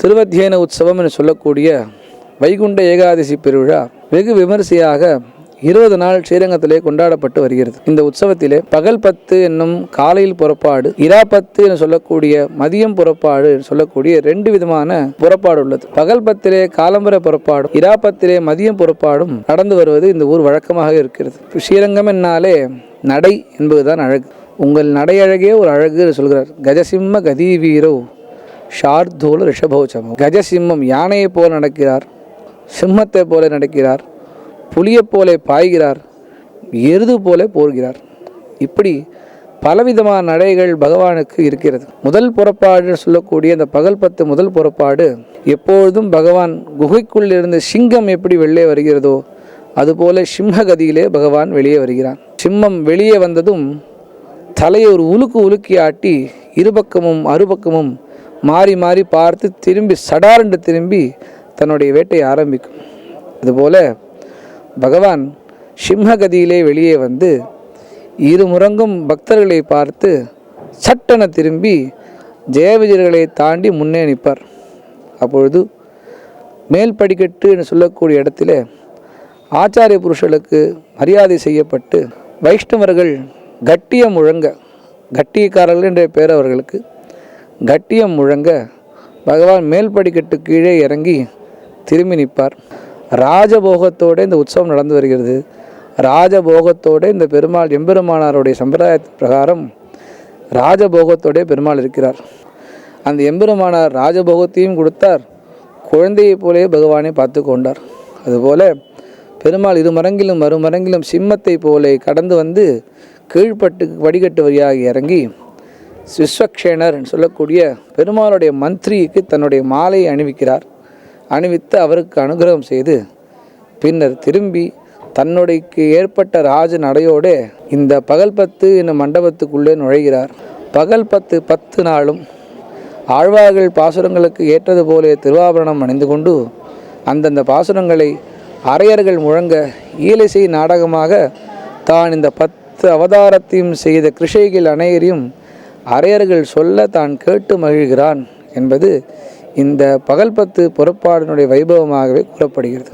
திருவத்தியன உற்சவம் என்று சொல்லக்கூடிய வைகுண்ட ஏகாதசி பெருவிழா வெகு விமரிசையாக இருபது நாள் ஸ்ரீரங்கத்திலே கொண்டாடப்பட்டு வருகிறது. இந்த உற்சவத்திலே பகல் பத்து என்னும் காலையில் புறப்பாடு இரா பத்து என்று சொல்லக்கூடிய மதியம் புறப்பாடு சொல்லக்கூடிய ரெண்டு விதமான புறப்பாடு உள்ளது. பகல் பத்திலே காலம்பர புறப்பாடும் இரா பத்திலே மதியம் புறப்பாடும் நடந்து வருவது இந்த ஊர் வழக்கமாக இருக்கிறது. ஸ்ரீரங்கம் என்னாலே நடை என்பதுதான் அழகு. உங்கள் நடை அழகே ஒரு அழகு என்று சொல்கிறார். கஜசிம்ம கதி வீரோ. ஷார்தூல் ரிஷபோச்சமம் கஜசிம்மம் யானையைப் போல நடக்கிறார் சிம்மத்தை போல நடக்கிறார் புலியைப் போல பாய்கிறார் எருது போல போர்கிறார். இப்படி பலவிதமான நடைகள் பகவானுக்கு இருக்கிறது. முதல் புறப்பாடு சொல்லக்கூடிய அந்த பகல் பத்து முதல் புறப்பாடு எப்பொழுதும் பகவான் குகைக்குள் இருந்த சிங்கம் எப்படி வெளியே வருகிறதோ அதுபோல சிம்மகதியிலே பகவான் வெளியே வருகிறான். சிம்மம் வெளியே வந்ததும் தலையை ஒரு உலுக்கு உலுக்கி ஆட்டி இருபக்கமும் அறுபக்கமும் மாறி மாறி பார்த்து திரும்பி சடாரென்று திரும்பி தன்னுடைய வேட்டையை ஆரம்பிக்கும். அதுபோல பகவான் சிம்மகதியிலே வெளியே வந்து இரு முறங்கும் பக்தர்களை பார்த்து சட்டென திரும்பி ஜெயவிஜயர்களை தாண்டி முன்னே நிற்பார். அப்பொழுது மேல் படிக்கட்டு என்று சொல்லக்கூடிய இடத்துல ஆச்சாரிய புருஷர்களுக்கு மரியாதை செய்யப்பட்டு வைஷ்ணவர்கள் கட்டியம் முழங்க கட்டியக்காரர்கள் என்ற பேரவர்களுக்கு கட்டியம் முழங்க பகவான் மேல் படிக்கட்டு கீழே இறங்கி திரும்பி நிற்பார். ராஜபோகத்தோடு இந்த உற்சவம் நடந்து வருகிறது. ராஜபோகத்தோடு இந்த பெருமாள் எம்பெருமானாருடைய சம்பிரதாயத்தின் பிரகாரம் ராஜபோகத்தோடே பெருமாள் இருக்கிறார். அந்த எம்பெருமானார் ராஜபோகத்தையும் கொடுத்தார். குழந்தையைப் போலே பகவானை பார்த்து கொண்டார். அதுபோல பெருமாள் இரு மரங்கிலும் மறுமரங்கிலும் சிம்மத்தை போலே கடந்து வந்து கீழ்ப்பட்டு வடிகட்டு வழியாக இறங்கி விஸ்வக்ஷேனர் சொல்லக்கூடிய பெருமாளுடைய மந்திரிக்கு தன்னுடைய மாலையை அணிவிக்கிறார். அணிவித்து அவருக்கு அனுகிரகம் செய்து பின்னர் திரும்பி தன்னுடைக்கு ஏற்பட்ட ராஜ நடையோடு இந்த பகல் பத்து என்னும் மண்டபத்துக்குள்ளே நுழைகிறார். பகல் பத்து பத்து நாளும் ஆழ்வார்கள் பாசுரங்களுக்கு ஏற்றது போலே திருவாபரணம் அணிந்து கொண்டு அந்தந்த பாசுரங்களை அரையர்கள் முழங்க ஈலிசை நாடகமாக தான் இந்த பத்து அவதாரத்தையும் செய்த கிருஷைகள் அனைவரையும் அரையர்கள் சொல்ல தான் கேட்டு மகிழ்கிறான் என்பது இந்த பகல்பத்து புறப்பாடினுடைய வைபவமாகவே கூறப்படுகிறது.